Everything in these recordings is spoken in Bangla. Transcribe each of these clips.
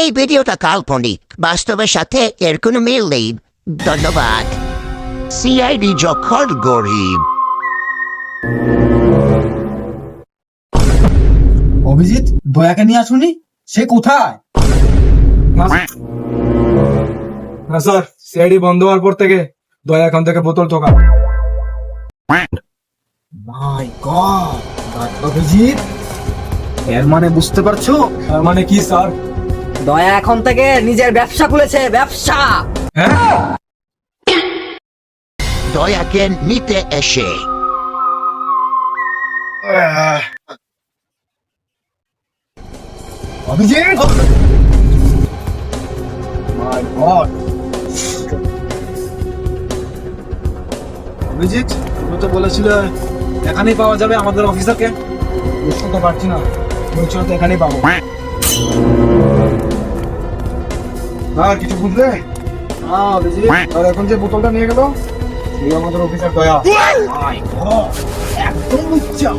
এই ভিডিওটা কাল্পনিক। বাস্তবের সাথে এর কোনো মিল নেই। ধন্যবাদ। সিআইডি যখন গরিব। অভিজিৎ দয়াকে নিয়ে আসুনি? সে কোথায়? না স্যার সিআইডি বন্ধ হওয়ার পর থেকে দয়া এখান থেকে বোতল ঠোকা। মাই গড অভিজিৎ। এর মানে বুঝতে পারছ? তার মানে কি স্যার? দয়া এখন থেকে নিজের ব্যবসা খুলেছে ব্যবসা। হ্যাঁ? দয়াকে নিতে এসে। অভিজিৎ? মাই গড অভিজিৎ তুমি তো বলেছিলে এখানেই পাওয়া যাবে আমাদের অফিসারকে। বুঝতে তো পারছি না। বলছিল তো এখানেই পাবো। না কিছু বুঝলে? না অভিজিৎ আর এখন যে বোতলটা নিয়ে গেল সেই আমাদের অফিসার দয়া। মাই গড একদম উচ্চা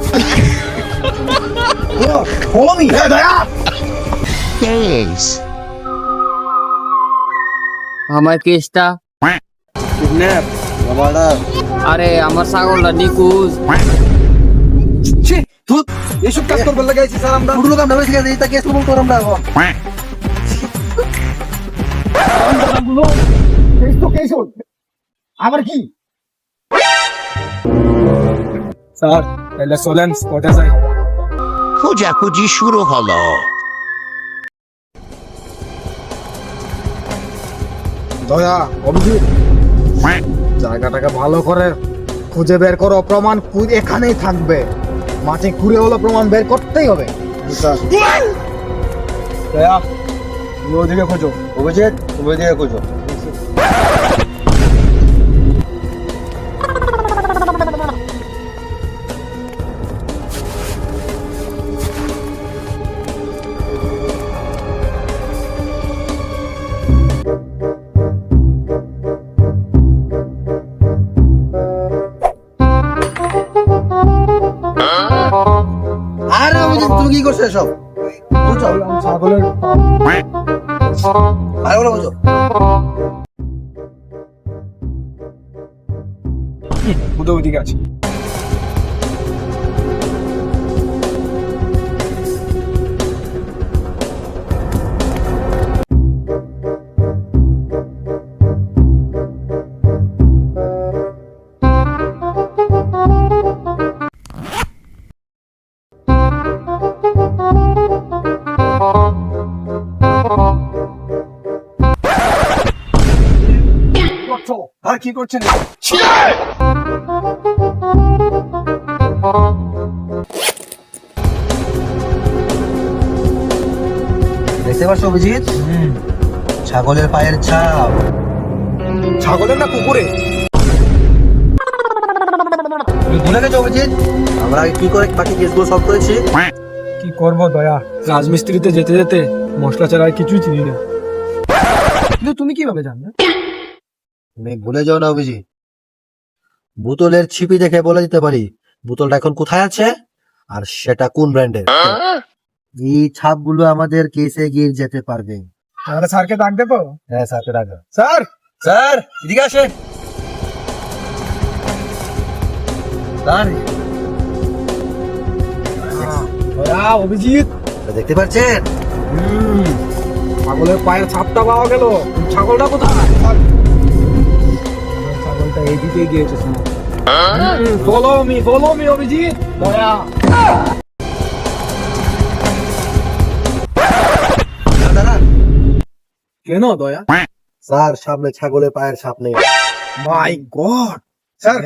ফলো মি দয়া। কেস আমার কেসটা? কিডন্যাপ? আরে আমার ছাগলটা নিকুজ ছি তুই এসব কাজ করবে লাগাইছি স্যার আমরা পুরো কাম এটা কেস কবুল করো আমরা এখন আবার কি? স্যার তাহলে চলেন স্পটে যাই। খোঁজাখুঁজি শুরু হলো। দয়া অভিজিৎ। জায়গাটাকে ভালো করে খুঁজে বের করো প্রমাণ এখানেই থাকবে। মাঠে ঘুরে হলো প্রমাণ বের করতেই হবে। দয়া তুমি ওদিকে খোঁজো। অভিজিৎ তুমি ওদিকে খোঁজো আরে অভিজিৎ তুমি কি করছ বুঝছ? ছাগলের ভালো করে বুঝো বুধ ওদিকে কি করছেন? দেখতে পাচ্ছ অভিজিৎ? ছাগলের পায়ের ছাপ। ছাগলের না কুকুরে? ভুলে গেছো অভিজিৎ? আমরা কি করে বাকি কেসগুলো সব করেছি? কি করব দয়া? রাজমিস্ত্রিতে যেতে যেতে মশলা ছাড়া আর কিছুই চিনি না। কিন্তু তুমি কীভাবে জানলে? তুমি ভুলে যাও না অভিজিৎ। বোতলের ছিপি দেখে বলে দিতে পারি বোতলটা এখন কোথায় আছে? আর সেটা কোন ব্র্যান্ডের? এই ছাপগুলো আমাদের কেসে গিয়ে যেতে পারবে। তাহলে স্যারকে ডাক দেবো? হ্যাঁ স্যারকে রাখো স্যার! স্যার এদিকে আসেন অভিজিৎ। দেখতে পাচ্ছেন? ছাগলের পায়ের ছাপটা পাওয়া গেল। ছাগলটা কোথায়? এইদিকে গিয়েছে follow me follow me Abhijit. Daya. কেন দয়া? স্যার সামনে ছাগলের পায়ের ছাপ নেই। My god sir.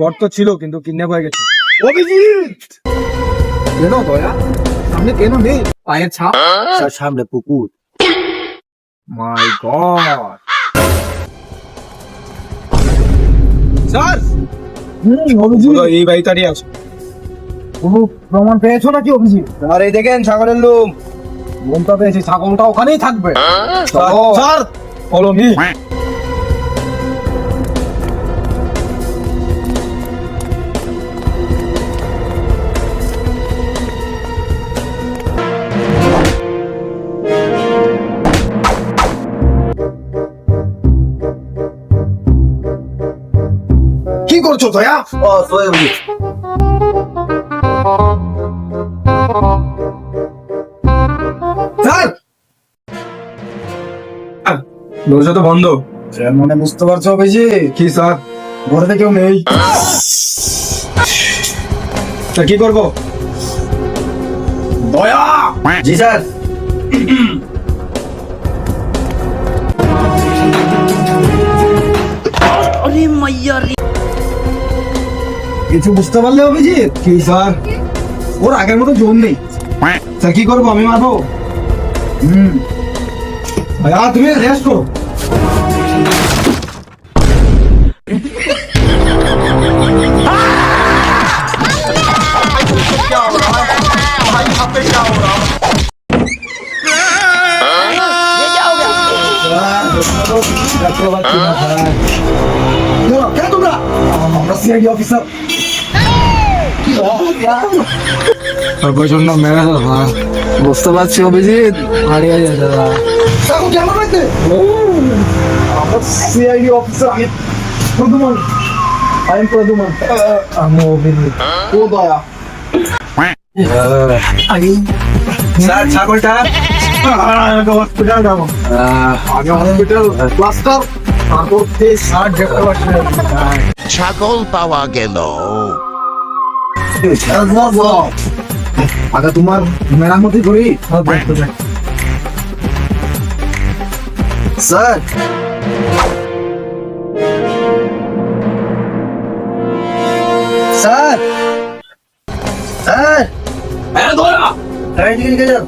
গর্ত ছিল কিন্তু কিডন্যাপ হয়ে গেছে। অভিজিৎ! কেন দয়া? সামনে কেন নেই? পায়ের ছাপ? স্যার সামনে পুকুর। My god sir? অভিজিৎ। এই বাড়িটারই আছে। কোনো প্রমাণ পেয়েছ নাকি অভিজিৎ? আর এই দেখেন ছাগলের লোম। লোমটা পেয়েছি ছাগলটা ওখানেই থাকবে। স্যার ফলো মি করছ দয়া ও স্যার! দরজা তো বন্ধ। মানে বুঝতে পারছ অভিজিৎ? কি স্যার? ঘরেতে কেউ নেই। তা কি করব? দয়া! জি স্যার। কিছু বুঝতে পারলে অভিজিৎ কি স্যার ওর আগের মতো জোর নেই স্যার কি করব আমি মারবো হুম ভাইয়া তুমি রেস্ট করো কেন তোমরা আমরা সিআইডি অফিসার প্রচণ্ড মেরে বুঝতে পারছি অভিজিৎ। হারিয়ে যায় দাদা সিআইডি অফিসার আমি প্রদুমন আই এম প্রদুমন। আমি অভিজিৎ। ও দয়া। স্যার ছাগলটা? হসপিটাল যাব আগে হসপিটাল প্লাস্টার তারপর স্যার দেখতে ছাগল পাওয়া গেল। আগে তোমার মেরামতি করি স্যার। স্যার। স্যার। স্যার এদিকে এদিকে যান।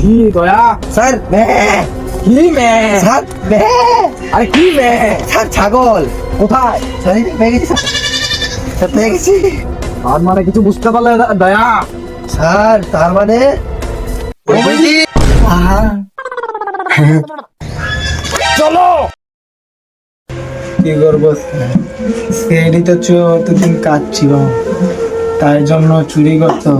কি দয়া? স্যার কি মে স্যার আরে কি মে স্যার ছাগল। কোথায়? পেয়ে গেছি। আর মানে কিছু বুঝতে পারলে দয়া। স্যার তার মানে? চলো। কি করব সেটি তো চতুর্দিন কাজ ছিল তাই জন্য চুরি করতো